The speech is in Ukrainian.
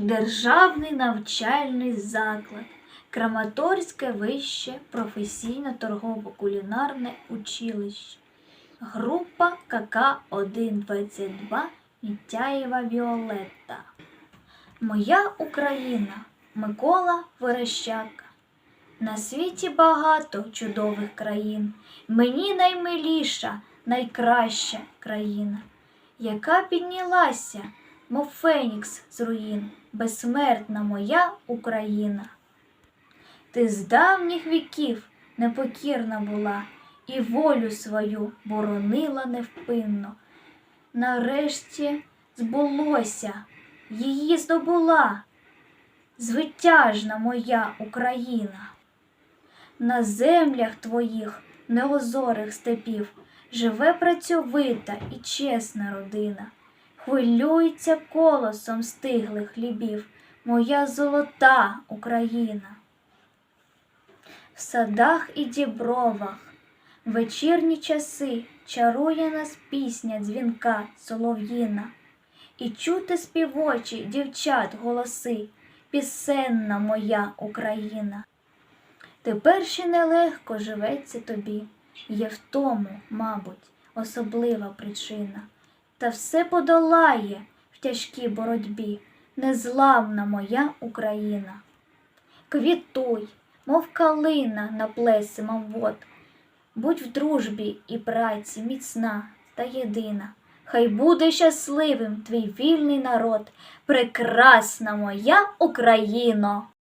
Державний навчальний заклад, Краматорське вище професійно-торгово-кулінарне училище, група КК-122 Мітяєва Віолетта. Моя Україна Микола Верещака. На світі багато чудових країн. Мені наймиліша, найкраща країна, яка піднялася, мов фенікс з руїн, безсмертна моя Україна. Ти з давніх віків непокірна була і волю свою боронила невпинно. Нарешті збулося, її здобула звитяжна моя Україна. На землях твоїх неозорих степів живе працьовита і чесна родина. Хвилюється колосом стиглих хлібів моя золота Україна. В садах і дібровах вечірні часи чарує нас пісня дзвінка солов'їна, і чути співочі дівчат голоси, пісенна моя Україна. Тепер ще нелегко живеться тобі, є в тому, мабуть, особлива причина. Та все подолає в тяжкій боротьбі незламна моя Україна. Квітуй, мов калина на плесі вод, будь в дружбі і праці міцна та єдина. Хай буде щасливим твій вільний народ, прекрасна моя Україно!